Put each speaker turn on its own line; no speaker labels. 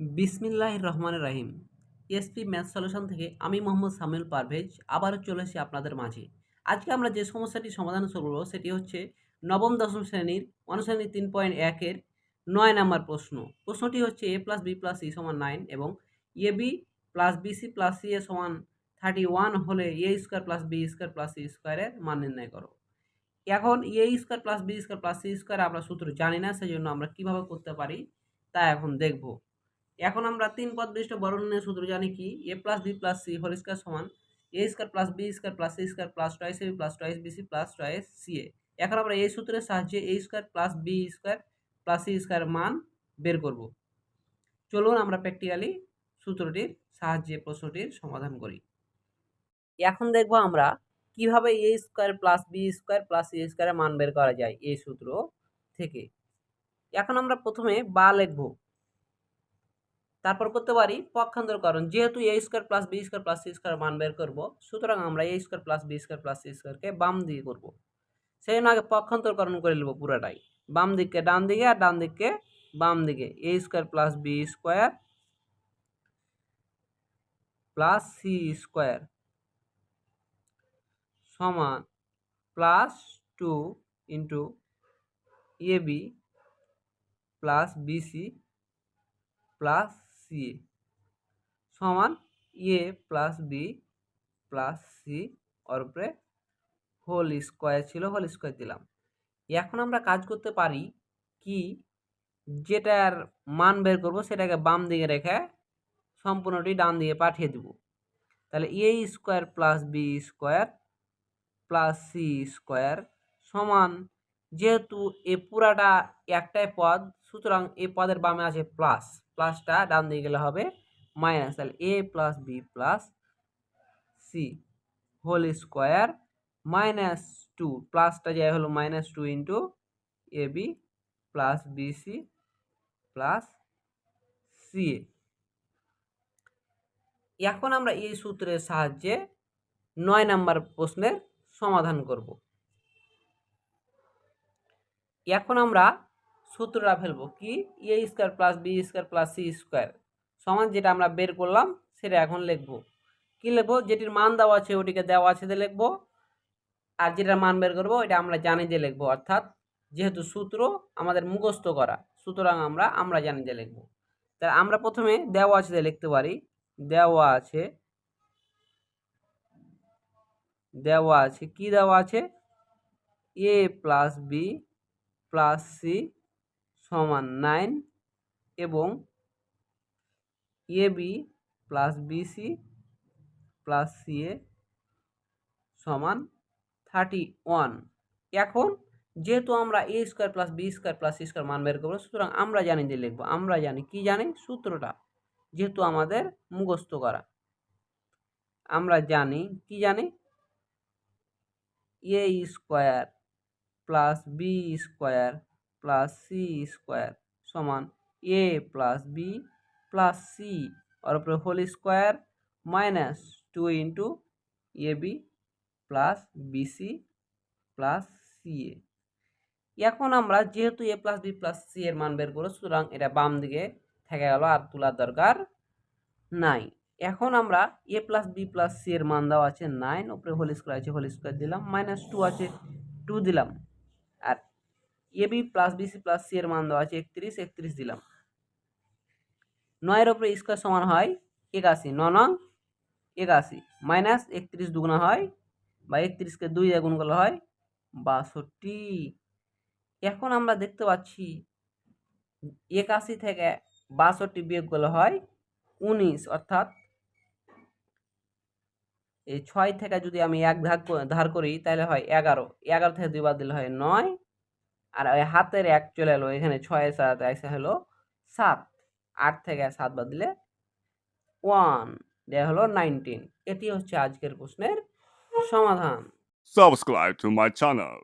বিসমিল্লাহ রহমান রাহিম। এসপি ম্যাথ সলিউশন থেকে আমি মোহাম্মদ সামিউল পারভেজ আবারও চলে এসেছি আপনাদের মাঝে। আজকে আমরা যে সমস্যাটি সমাধান করব সেটি হচ্ছে নবম, দশম শ্রেণির অনুশ্রেণী তিন পয়েন্ট একের নয় নাম্বার প্রশ্ন। প্রশ্নটি হচ্ছে A plus B plus C সমান নাইন এবং A B plus BC plus C A সমান থার্টি ওয়ান হলে A square plus B square plus C স্কোয়ারের মান নির্ণয় করো। এখন A square plus B square plus C square আমরা সূত্র জানি না সেই জন্য আমরা কীভাবে করতে পারি তা এখন দেখব। এখন আমরা তিন পদ বিশিষ্ট বর্ণনের সূত্র জানি কি? A plus B plus C whole square সমান A square plus B square plus C square plus twice A plus twice BC plus twice C A এখন আমরা এই সূত্রের সাহায্যে A square plus B square plus C square মান বের করব। চলুন আমরা প্র্যাকটিক্যালি সূত্রটির সাহায্যে প্রশ্নটির সমাধান করি। এখন দেখব আমরা কীভাবে A square plus B square plus C স্কোয়ারের মান বের করা যায় এই সূত্র থেকে। এখন আমরা প্রথমে বা লিখব। তারপর করতে পারি পক্ষান্তরকরণ যেহেতু A square plus B square plus C square মান বের করব, সুতরাং আমরা A square plus B square plus C স্কোয়ারকে বাম দিকে করব। সেই জন্য আগে পক্ষান্তরকরণ করে নেব পুরোটাই। বাম দিককে ডান দিকে আর ডান দিককে বাম দিকে। A square plus B square plus C square সমান plus two into A B plus BC plus C সমান A plus B plus C or whole square ছিল, হোল স্কোয়ার দিলাম। এখন আমরা কাজ করতে পারি কি যেটার মান বের করব সেটাকে বাম দিকে রেখে সম্পূর্ণটি ডান দিকে পাঠিয়ে দেব। তাহলে A square plus B square plus C square সমান যেহেতু এ পুরাটা একটাই পদ, সুতরাং এ পদের বামে আছে প্লাস। প্লাসটা ডান দিকে গেলে হবে মাইনাস, তাহলে A plus B plus C whole square minus two, প্লাসটা যাই হলো minus two into A B plus BC plus C এখন আমরা এই সূত্রের সাহায্যে নয় নাম্বার প্রশ্নের সমাধান করব। এখন আমরা সূত্রটা ফেলব কি? A square plus B square plus C square সমান যেটা আমরা বের করলাম, সেটা এখন লিখব। কি লিখব? যেটির মান দেওয়া আছে ওটিকে দেওয়া আছে দিয়ে লিখব। আর যেটার মান বের করব এটা আমরা জানি দিয়ে লিখব। অর্থাৎ যেহেতু সূত্র আমাদের মুখস্থ করা, সুতরাং আমরা আমরা জানি দিয়ে লিখব। তাহলে আমরা প্রথমে দেওয়া আছে দিয়ে লিখতে পারি, দেওয়া আছে দেওয়া আছে, কি দেওয়া আছে? A plus B plus C সমান নাইন এবং A B plus BC plus C A সমান থার্টি ওয়ান এখন যেহেতু আমরা A square plus B square plus C square মান বের করব, সুতরাং আমরা জানি যে লিখব, আমরা জানি কি জানি? সূত্রটা, যেহেতু আমাদের মুখস্থ করা। আমরা জানি, কি জানি? A square plus B square plus C square সমান A plus B plus C ওর উপরে whole square minus two into A B plus BC plus C A এখন আমরা যেহেতু A plus B plus C এর মান বের করব, সুতরাং এটা বাম দিকে থেকে গেল আর তোলার দরকার নাই। এখন আমরা A plus B plus C এর মান দেওয়া আছে নাইন উপরে হোল স্কোয়ার আছে হোল স্কোয়ার দিলাম মাইনাস টু আছে টু দিলাম। আর A B plus BC plus C এর মান দেওয়া আছে একত্রিশ একত্রিশ দিলাম। নয়ের ওপরে স্কোয়ার সমান হয় একাশি, ন নং একাশি, মাইনাস একত্রিশ দুগুণা হয়, বা একত্রিশকে দুই গুণ করলে হয় বাষট্টি। এখন আমরা দেখতে পাচ্ছি একাশি থেকে বাষট্টি বিয়োগ করলে হয় উনিশ, অর্থাৎ এই ছয় থেকে যদি আমি এক ধার ধার করি তাহলে হয় এগারো। এগারো থেকে দুইবার দিলে হয় নয়। আর ওই হাতের এক চলে এলো, এখানে ছয় সাত এসে হলো সাত। আট থেকে সাত বাদ দিলে ওয়ান দেওয়া হলো নাইনটিন এটি হচ্ছে আজকের প্রশ্নের সমাধান।
Subscribe to my channel.